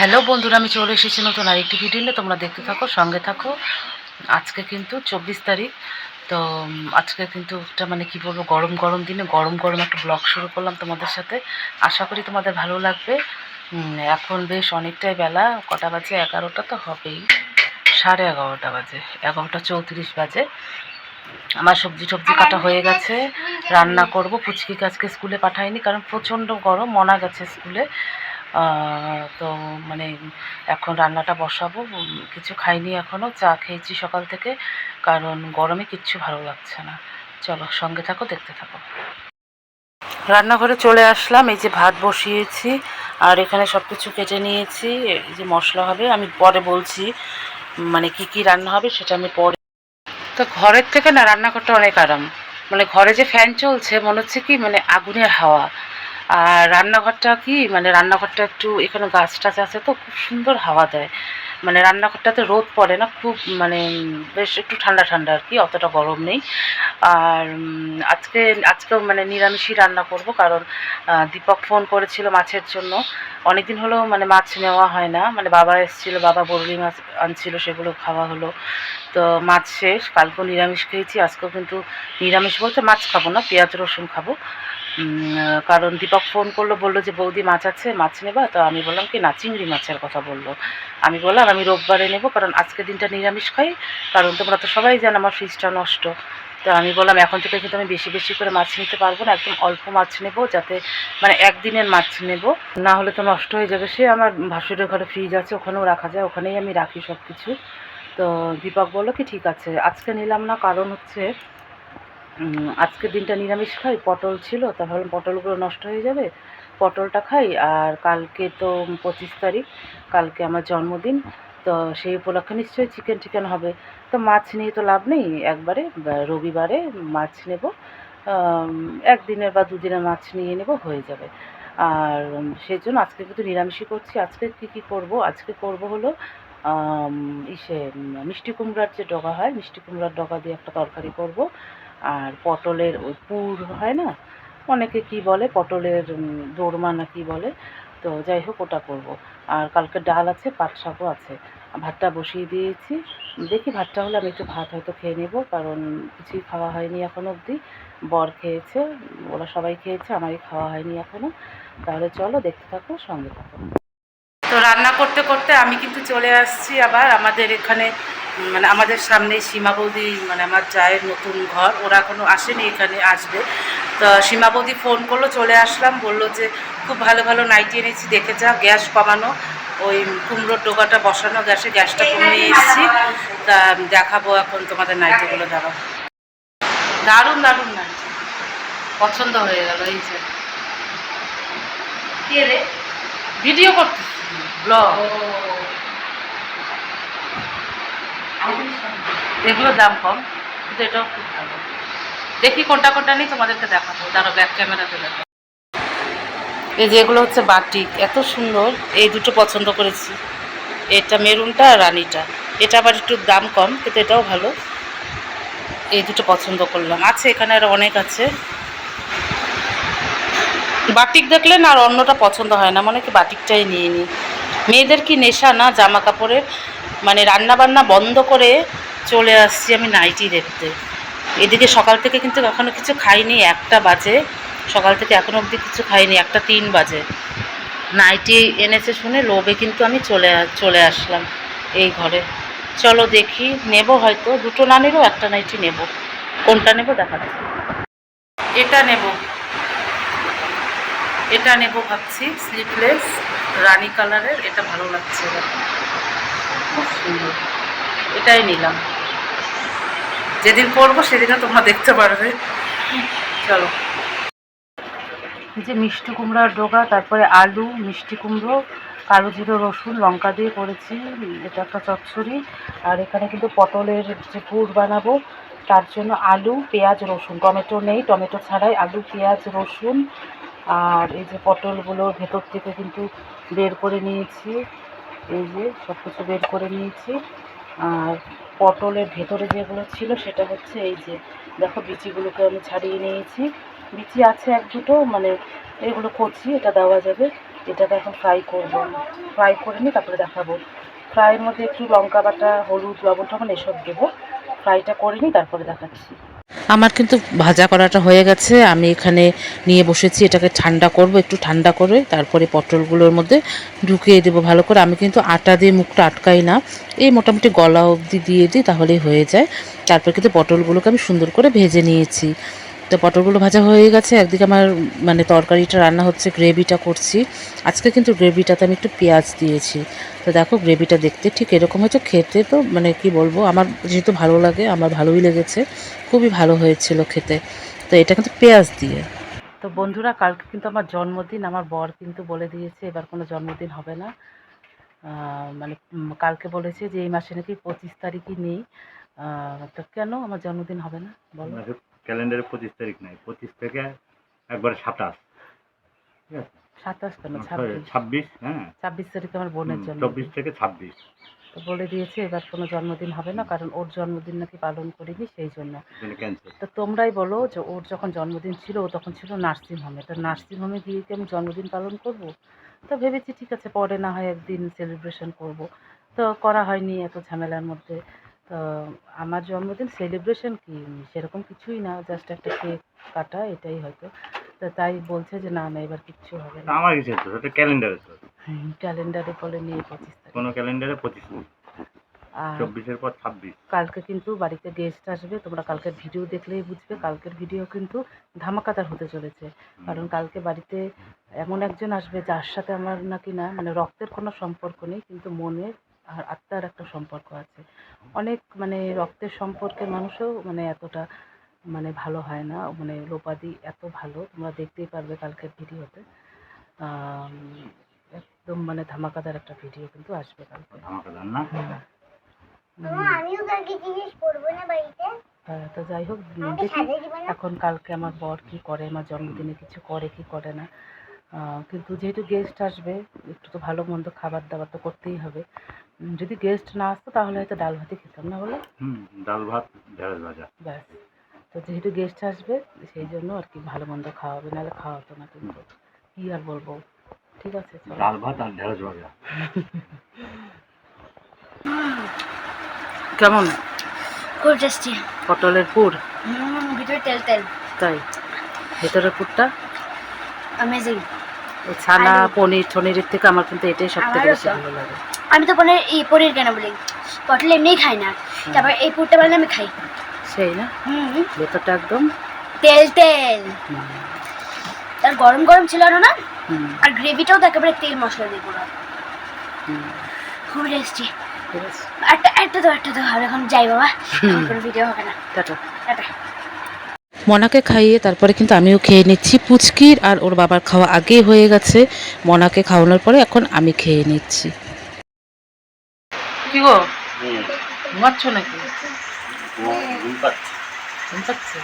Hello বন্ধুরা, আমি চলে এসেছি নতুন আরেকটি ভিডিও নিয়ে। তোমরা দেখতে থাকো, সঙ্গে থাকো। আজকে কিন্তু চব্বিশ তারিখ, তো আজকে কিন্তু একটা মানে কি বলব, গরম গরম দিনে, গরম গরম একটা ব্লগ শুরু করলাম তোমাদের সাথে। আশা করি তোমাদের ভালো লাগবে। এখন বেশ অনেকটাই বেলা, কটা বাজে? এগারোটা তো হবেই। সাড়ে এগারোটা বাজে, এগারোটা চৌত্রিশ বাজে। আমার সবজি টবজি কাটা হয়ে গেছে। রান্না করব পুচকিকে আজকে স্কুলে পাঠাইনি কারণ প্রচণ্ড গরম, মনা গেছে স্কুলে। তো মানে এখন রান্নাটা বসাবো কিছু খাইনি এখনও চা খেয়েছি সকাল থেকে, কারণ গরমে কিচ্ছু ভালো লাগছে না। চলো সঙ্গে থাকো, দেখতে থাকো। রান্নাঘরে চলে আসলাম, এই যে ভাত বসিয়েছি, আর এখানে সব কিছু কেটে নিয়েছি, এই যে মশলা হবে, আমি পরে বলছি মানে কি কি রান্না হবে সেটা আমি পরে তো ঘরের থেকে না রান্নাঘরটা অনেক আরাম। মানে ঘরে যে ফ্যান চলছে, মনে হচ্ছে কি মানে আগুনের হাওয়া। আর রান্নাঘরটা কি মানে রান্নাঘরটা একটু এখানে গাছ টাছ আছে তো, খুব সুন্দর হাওয়া দেয়। মানে রান্নাঘরটাতে রোদ পড়ে না, খুব মানে বেশ একটু ঠান্ডা ঠান্ডা আর কি, অতটা গরম নেই। আর আজকে, আজকেও মানে নিরামিষই রান্না করব কারণ দীপক ফোন করেছিল মাছের জন্য। অনেক দিন হলো মানে মাছ নেওয়া হয় না মানে বাবা এসেছিল, বাবা বরলি মাছ আনছিল, সেগুলো খাওয়া হলো। তো মাছ শেষ, কালকেও নিরামিষ খেয়েছি, আজকেও কিন্তু নিরামিষ বলতে মাছ খাব না, পেঁয়াজ রসুন খাব। কারণ দীপক ফোন করল, বলল যে, বৌদি মাছ আছে, মাছ নেবা? তো আমি বললাম কি, না, চিংড়ি মাছের কথা বলল। আমি বললাম, আমি রোববারে নেব, কারণ আজকে দিনটা নিরামিষ খাই, কারণ তোমরা তো সবাই জানো আমার ফ্রিজটা নষ্ট। তো আমি বললাম, এখন থেকে কিন্তু আমি বেশি বেশি করে মাছ নিতে পারব না, একদম অল্প মাছ নেব, যাতে মানে একদিনের মাছ নেব। না হলে তো নষ্ট হয়ে যাবে, সে আমার ভাসুরের ঘরে ফ্রিজ আছে, ওখানেও রাখা যায়, ওখানেই আমি রাখি সব কিছু তো দীপক বলল কি, ঠিক আছে, আজকে নিলাম না, কারণ হচ্ছে উম, আজকের দিনটা নিরামিষ খাই পটল ছিল তা ভাবলাম পটলগুলো নষ্ট হয়ে যাবে পটলটা খাই আর কালকে তো পঁচিশ তারিখ কালকে আমার জন্মদিন তো সেই উপলক্ষে নিশ্চয়ই চিকেন টিকেন হবে। তো মাছ নিয়ে তো লাভ নেই একবারে রবিবারে মাছ নেব একদিনের বা দুদিনের মাছ নিয়ে নেব হয়ে যাবে। আর সেই জন্য আজকে কিন্তু নিরামিষই করছি আজকে কি কি করব? আজকে করব হলো ইসে মিষ্টি কুমড়ার যে ডগা হয় মিষ্টি কুমড়ার ডগা দিয়ে একটা তরকারি করব। আর পটলের ওই পুর হয় না? অনেকে কি বলে? পটলের দোরমা না কি বলে? তো যাই হোক, ওটা করব। আর কালকে ডাল আছে, পাট শাকও আছে। ভাতটা বসিয়ে দিয়েছি। দেখি ভাতটা হলে আমি একটু ভাত হয়তো খেয়ে নেব, কারণ কিছুই খাওয়া হয়নি এখন অবধি। বর খেয়েছে, ওরা সবাই খেয়েছে, আমারই খাওয়া হয়নি এখনও তাহলে চলো, দেখতে থাকো, সঙ্গে থাকো। তো রান্না করতে করতে আমি কিন্তু চলে আসছি আবার আমাদের এখানে মানে আমাদের সামনে সীমা বৌদি মানে আমার জায়ের নতুন ঘর, ওরা এখনও আসেনি এখানে আসবে। তো সীমা বৌদি ফোন করল, চলে আসলাম, বলল যে খুব ভালো ভালো নাইটি এনেছি, দেখে যা, গ্যাস কমানো। ওই কুমড়োর ডোকাটা বসানো, গ্যাসে গ্যাসটা কমিয়ে এসেছি তা দেখাবো এখন তোমাদের নাইটিগুলো দাঁড়াও দারুণ দারুণ নাইটি পছন্দ হয়ে গেল, এই যে। ভিডিও করতেছি। ব্লগ এগুলোর দাম কম, কিন্তু এটাও খুব ভালো। দেখি কোনটা কোনটা নেই, তোমাদেরকে দেখাবো। দাঁড়ো ব্যাক ক্যামেরাতে দেখো। এই যে এগুলো হচ্ছে বাটিক, এত সুন্দর। এই দুটো পছন্দ করেছি। এটা মেরুনটা আর রানিটা। এটা আবার একটু দাম কম, কিন্তু এটাও ভালো। এই দুটো পছন্দ করলাম। আছে, এখানে আর অনেক আছে। বাটিক দেখলে না আর অন্যটা পছন্দ হয় না। মনে কি বাটিকটাই নিয়ে নিই মেয়েদের কি নেশা না জামা কাপড়ের মানে রান্না বান্না বন্ধ করে চলে আসছি আমি নাইটি দেখতে। এদিকে সকাল থেকে কিন্তু এখনও কিছু খাইনি, একটা বাজে। সকাল থেকে এখনও অবধি কিছু খাইনি, একটা তিন বাজে। নাইটি এনেছে শুনে লোভে কিন্তু আমি চলে চলে আসলাম এই ঘরে। চলো দেখি, নেব হয়তো, দুটো না নেব, একটা নাইটি নেব। কোনটা নেব দেখাচ্ছি। এটা নেব। এটা নেব ভাবছি স্লিপলেস রানি কালারের, এটা ভালো লাগছে খুব সুন্দর। এটাই নিলাম। যেদিন করব সেদিনও তোমরা দেখতে পারবে। চলো। যে মিষ্টি কুমড়ার ডোকা তারপরে আলু, মিষ্টি কুমড়ো, কালো জিরো, রসুন, লঙ্কা দিয়ে করেছি। এটা একটা চচ্চড়ি। আর এখানে কিন্তু পটলের যে পুর বানাবো, তার জন্য আলু, পেঁয়াজ, রসুন। টমেটো নেই। টমেটো ছাড়াই আলু, পেঁয়াজ, রসুন আর এই যে পটলগুলো ভেতর থেকে কিন্তু বের করে নিয়েছি, এই যে সব কিছু বের করে নিয়েছি। আর পটলের ভেতরে যেগুলো ছিল সেটা হচ্ছে এই যে, দেখো বিচিগুলোকে আমি ছাড়িয়ে নিয়েছি। বিচি আছে এক দুটো মানে এগুলো কচি এটা দেওয়া যাবে। এটাকে এখন ফ্রাই করব। ফ্রাই করে নিই তারপরে দেখাবো। ফ্রাইয়ের মধ্যে একটু লঙ্কা বাটা, হলুদ, লবণ টবণ এসব দেবো। ফ্রাইটা করে নিই তারপরে দেখাচ্ছি। আমার কিন্তু ভাজা করাটা হয়ে গেছে। আমি এখানে নিয়ে বসেছি, এটাকে ঠান্ডা করব, একটু ঠান্ডা করে, তারপরে পটলগুলোর মধ্যে ঢুকিয়ে দেবো ভালো করে। আমি কিন্তু আটা দিয়ে মুখটা আটকাই না, এই মোটামুটি গলা অবধি দিয়ে দিই, তাহলেই হয়ে যায়। তারপর কিন্তু পটলগুলোকে আমি সুন্দর করে ভেজে নিয়েছি। তো পটলগুলো ভাজা হয়ে গেছে একদিকে আমার মানে তরকারিটা রান্না হচ্ছে গ্রেভিটা করছি। আজকে কিন্তু গ্রেভিটাতে আমি একটু পেঁয়াজ দিয়েছি। তো দেখো গ্রেভিটা দেখতে ঠিক এরকম হয়েছে খেতে তো মানে কি বলব আমার যেহেতু ভালো লাগে আমার ভালোই লেগেছে খুবই ভালো হয়েছিল খেতে। তো এটা কিন্তু পেঁয়াজ দিয়ে। তো বন্ধুরা কালকে কিন্তু আমার জন্মদিন আমার বর কিন্তু বলে দিয়েছে এবার কোনো জন্মদিন হবে না। মানে কালকে বলেছে যে এই মাসে নাকি পঁচিশ তারিখই নেই। তো কেন আমার জন্মদিন হবে না? বলো। ক্যালেন্ডারে পঁচিশ তারিখ নাই পঁচিশ থেকে একবারে সাতাশ। ঠিক আছে? সাতাশ কেন? ছাব্বিশ। ছাব্বিশ হ্যাঁ। ছাব্বিশ তারিখে আমার বোনের হুম, চব্বিশ থেকে ছাব্বিশ। তো বলে দিয়েছে এবার কোনো জন্মদিন হবে না কারণ ওর জন্মদিন নাকি পালন করিনি সেই জন্য। তো তোমরাই বলো যে ওর যখন জন্মদিন ছিল ও তখন ছিল নার্সিং হোমে তো নার্সিং হোমে গিয়ে কি আমি জন্মদিন পালন করব? তো ভেবেছি ঠিক আছে পরে না হয় একদিন সেলিব্রেশন করব। তো করা হয়নি এত ঝামেলার মধ্যে। তো আমার জন্মদিন সেলিব্রেশন কি? সেরকম কিছুই না জাস্ট একটা কেক কাটা এটাই হয়তো। তো তাই বলছে যে না না এবার কিচ্ছু হবে না। আমার কিছু তো এটা ক্যালেন্ডারে তো। ক্যালেন্ডারে বলে নিয়ে পঁচিশ তারিখ। কোনো ক্যালেন্ডারে পঁচিশ চব্বিশের পর ছাব্বিশ। কালকে কিন্তু বাড়িতে গেস্ট আসবে তোমরা কালকের ভিডিও দেখলেই বুঝবে কালকের ভিডিও কিন্তু ধামাকাদার হতে চলেছে। কারণ কালকে বাড়িতে এমন একজন আসবে যার সাথে আমার নাকি না মানে রক্তের কোনো সম্পর্ক নেই কিন্তু মনের আর আত্মার একটা সম্পর্ক আছে। অনেক মানে রক্তের সম্পর্কের মানুষও মানে এতটা মানে ভালো হয় না। মানে লোপাদি এত ভালো। তোমরা দেখতেই পারবে কালকের ভিডিওতে। একদম মানে ধামাকাদার একটা ভিডিও কিন্তু আসবে কালকে। ধামাকাদার না? হুম। আমিও কালকে জিনিস করব না বাড়িতে? হ্যাঁ, তো যাই হোক দেখি সাজিয়ে দিবে না? এখন কালকে আমার বর কি করে আমার জন্মদিনে কিছু করে কি করে না। কিন্তু যেহেতু গেস্ট আসবে একটু তো ভালো মন্দ খাবার দাবার তো করতেই হবে। যদি গেস্ট না আসতো তাহলে হয়তো ডাল ভাতই খেতাম না বলে? হুম ডাল ভাত ঢেঁড়স ভাজা। ব্যাস। তো যেহেতু গেস্ট আসবে সেই জন্য আর কি ভালো মন্দ খাওয়াবে নাহলে খাওয়াতো না কিন্তু। কী আর বলব? ঠিক আছে ডাল ভাত আর ঢেঁড়স ভাজা। কেমন? খুব টেস্টি পটলের পুর? ভিতরে তেল তেল। তাই? ভেতরের পুরটা? অ্যামেজিং ওই ছানা পনির টনিরের থেকে আমার কিন্তু এটাই সব থেকে বেশি ভালো লাগে। আমি তো পনির এই পনির কেন বলি? পটল এমনিই খাই না। তারপর এই পুরটা বানালে আমি খাই। সেই না? হুম। ভেতরটা একদম তেল তেল। আর গরম গরম ছিল আরও না? আর গ্রেভিটাও তো একেবারে তেল মশলা দিয়ে পুরো। হুম, খুব টেস্টি একটা একটা তো একটা তো হবে এখন। যাই বাবা এখন কোনো ভিডিও হবে না। টাটা। টাটা। মনাকে খাইয়ে তারপরে কিন্তু আমিও খেয়ে নিচ্ছি পুচকির আর ওর বাবার খাওয়া আগেই হয়ে গেছে। মনাকে খাওয়ানোর পরে এখন আমি খেয়ে নিচ্ছি। কি গো? ঘুমাচ্ছ নাকি? ঘুম পাচ্ছে।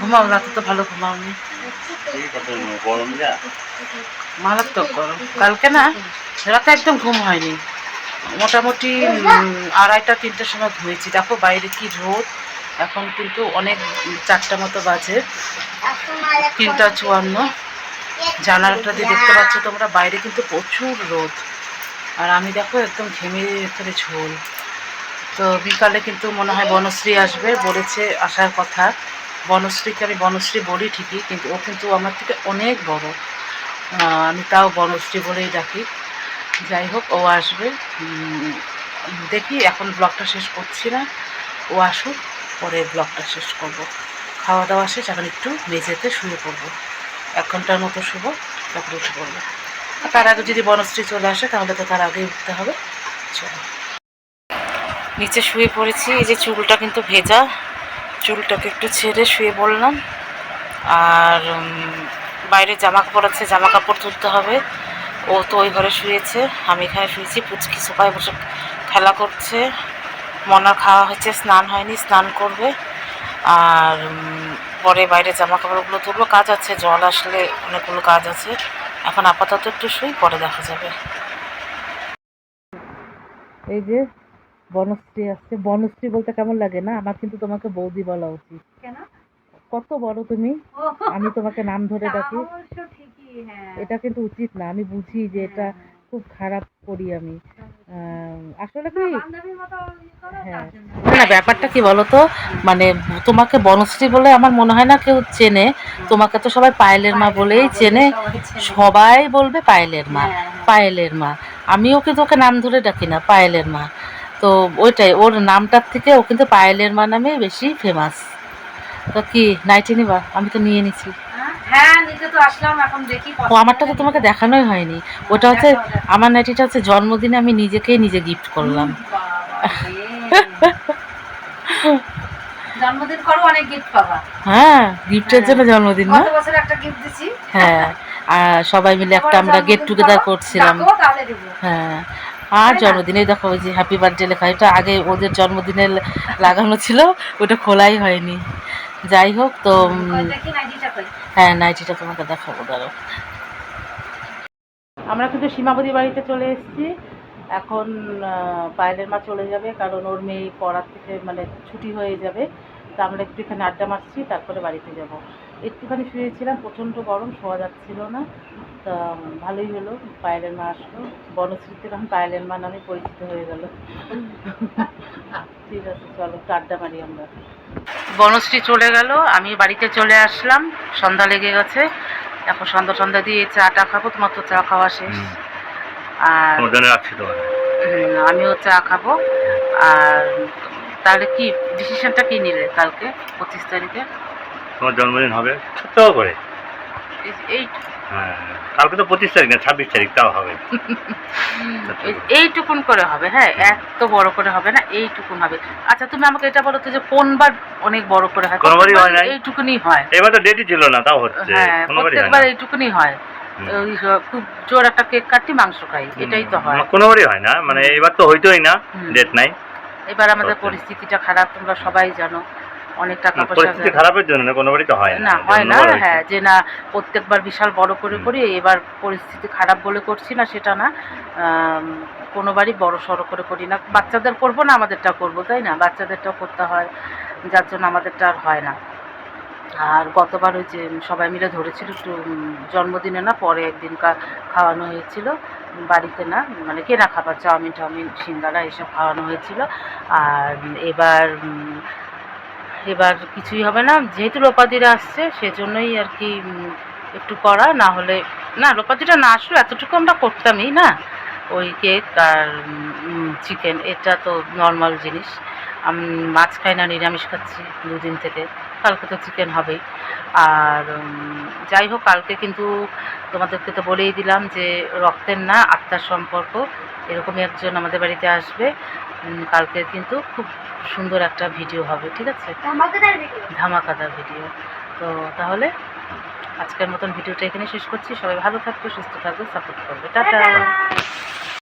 ঘুমাও রাতে তো ভালো ঘুমাওনি। গরম যা। মারাত্মক গরম। কালকে না রাতে একদম ঘুম হয়নি। মোটামুটি আড়াইটা তিনটের সময় ঘুমিয়েছি। দেখো বাইরে কি রোদ। এখন কিন্তু অনেক চারটা মতো বাজে। তিনটা চুয়ান্ন। জানালাটা দিয়ে দেখতে পাচ্ছ তোমরা বাইরে কিন্তু প্রচুর রোদ। আর আমি দেখো একদম ঘেমে এখানে ঝোল। তো বিকালে কিন্তু মনে হয় বনশ্রী আসবে, বলেছে আসার কথা। বনশ্রীকে আমি বনশ্রী বলি ঠিকই, কিন্তু ও কিন্তু আমার থেকে অনেক বড়। আমি তাও বনশ্রী বলেই ডাকি। যাই হোক, ও আসবে। দেখি এখন ব্লগটা শেষ করছি না। ও আসুক, পরে ব্লগটা শেষ করব। খাওয়া দাওয়া শেষ, এখন একটু মেঝেতে শুয়ে পড়ব। এক ঘণ্টার মতো শুভ তারপরে উঠে পড়ব। তার আগে যদি বনশ্রী চলে আসে, তাহলে তো তার আগেই উঠতে হবে। নিচে শুয়ে পড়েছি, এই যে চুলটা কিন্তু ভেজা। চুলটাকে একটু ছেড়ে শুয়ে পড়লাম। আর বাইরে জামা কাপড় আছে জামা কাপড় তুলতে হবে। ও তো ওই ঘরে শুয়েছে, আমি এখানে শুয়েছি পুচকি সোফায় বসে খেলা করছে। মনার খাওয়া হয়েছে স্নান হয়নি, স্নান করবে। আর পরে বাইরে জামা কাপড়গুলো তুলবো। কাজ আছে, জল আসলে অনেকগুলো কাজ আছে। এখন আপাতত একটু শুই পরে দেখা যাবে। এই যে বনশ্রী আসছে। বনশ্রী বলতে কেমন লাগে না? আমার কিন্তু তোমাকে বৌদি বলা উচিত। কেন? কত বড় তুমি? আমি তোমাকে নাম ধরে ডাকি। এটা কিন্তু উচিত না। আমি বুঝি যে এটা খুব খারাপ করি আমি। আসলে কি হ্যাঁ। না, না ব্যাপারটা কি বলতো? মানে তোমাকে বনশ্রী বলে আমার মনে হয় না কেউ চেনে। তোমাকে তো সবাই পায়েলের মা বলেই চেনে। সবাই বলবে পায়েলের মা। পায়েলের মা। আমিও কিন্তু ওকে নাম ধরে ডাকি না পায়েলের মা। তো ওইটাই ওর নামটার থেকে ও কিন্তু পায়েলের মা নামে বেশি ফেমাস তো কি নাইটি নিবা আমি তো নিয়ে নিছি। হ্যাঁ ও আমারটা তো তোমাকে দেখানোই হয়নি। ওটা হচ্ছে আমার নাইটিটা হচ্ছে জন্মদিনে আমি নিজেকেই নিজে গিফট করলাম। জন্মদিন করো অনেক গিফট পাবা। হ্যাঁ গিফটের জন্য জন্মদিন না? বছর একটা গিফট দিছি? হ্যাঁ আর সবাই মিলে একটা আমরা গেট টুগেদার করছিলাম। হ্যাঁ আর জন্মদিনে দেখো ওই যে হ্যাপি বার্থডে লেখা এটা আগে ওদের জন্মদিনে লাগানো ছিল ওটা খোলাই হয়নি। যাই হোক তো হ্যাঁ নাইটিটা তোমাকে দেখাবো দাঁড়ো আমরা কিন্তু সীমাবতী বাড়িতে চলে এসেছি। এখন পায়েলের মা চলে যাবে, কারণ ওর মেয়ে পড়ার থেকে মানে ছুটি হয়ে যাবে। তা আমরা একটু এখানে আড্ডা মারছি, তারপরে বাড়িতে যাব। একটুখানি শুয়েছিলাম প্রচণ্ড গরম শোয়া যাচ্ছিল না। তা ভালোই হলো পায়েলের মা আসলো। বনশ্রীতে এখন পায়েলের মা নামে পরিচিত হয়ে গেল। ঠিক আছে চলো আড্ডা মারি আমরা। বনশ্রী চলে গেল আমি বাড়িতে চলে আসলাম সন্ধ্যা লেগে গেছে। এখন সন্ধ্যা সন্ধ্যা দিয়ে চা টা খাব তোমার তো চা খাওয়া শেষ। আর আমিও চা খাব। আর তাহলে কি ডিসিশনটা কি নিলে কালকে পঁচিশ তারিখে? তোমার জন্মদিন হবে ছোট্ট করে। হ্যাঁ কালকে তো পঁচিশ তারিখ না ছাব্বিশ তারিখ তাও হবে। এই- এইটুকুন করে হবে হ্যাঁ এত বড় করে হবে না এইটুকুন হবে। আচ্ছা তুমি আমাকে এটা বলো তো যে কোনবার অনেক বড় করে হয়? কোনোবারই হয় নাই। এইটুকুনি হয়। এবার তো ডেটই ছিল না তাও হচ্ছে। হ্যাঁ কোনোবারই হয় প্রত্যেকবার না এইটুকুনি হয়। খুব জোর একটা কেক কাটি মাংস খাই এটাই তো হয়। কোনোবারই হয় না মানে এবার তো হইতোই না ডেট নাই। এবার আমাদের। পরিস্থিতিটা খারাপ তোমরা সবাই জানো। অনেক টাকা পয়সা খারাপের জন্য না কোনোবারই তো হয় না হয় না হ্যাঁ যে না প্রত্যেকবার বিশাল বড় করে। করি এবার পরিস্থিতি খারাপ বলে করছি না সেটা না আম, কোনোবারই বড় সড়ো করে করি না বাচ্চাদের করব না আমাদেরটা করব তাই না? বাচ্চাদেরটাও করতে হয় যার জন্য আমাদেরটা আর হয় না। আর গতবার ওই যে সবাই মিলে ধরেছিল একটু জন্মদিনে না পরে একদিন কা- খাওয়ানো হয়েছিল বাড়িতে না মানে কেনা খাবার চাউমিন টাউমিন সিঙ্গারা এসব খাওয়ানো হয়েছিল। আর এবার এবার কিছুই হবে না। যেহেতু লোপাদিরা আসছে, সেজন্যই আর কি একটু করা। না হলে, না, লোপাদিরা না আসলে এতটুকু আমরা করতামই না। ওই কেক আর চিকেন, এটা তো নর্মাল জিনিস। আমি মাছ খাই না নিরামিষ খাচ্ছি দুদিন থেকে। কালকে তো চিকেন হবেই। আর যাই হোক কালকে কিন্তু তোমাদেরকে তো বলেই দিলাম যে রক্তের না আত্মার সম্পর্ক এরকমই একজন আমাদের বাড়িতে আসবে। কালকে কিন্তু খুব সুন্দর একটা ভিডিও হবে ঠিক আছে? ধামাকাদার ভিডিও। ভিডিও। তো তাহলে আজকের মতন ভিডিওটা এখানে শেষ করছি। সবাই ভালো থাকবে সুস্থ থাকবে সাপোর্ট করবে। টাটা!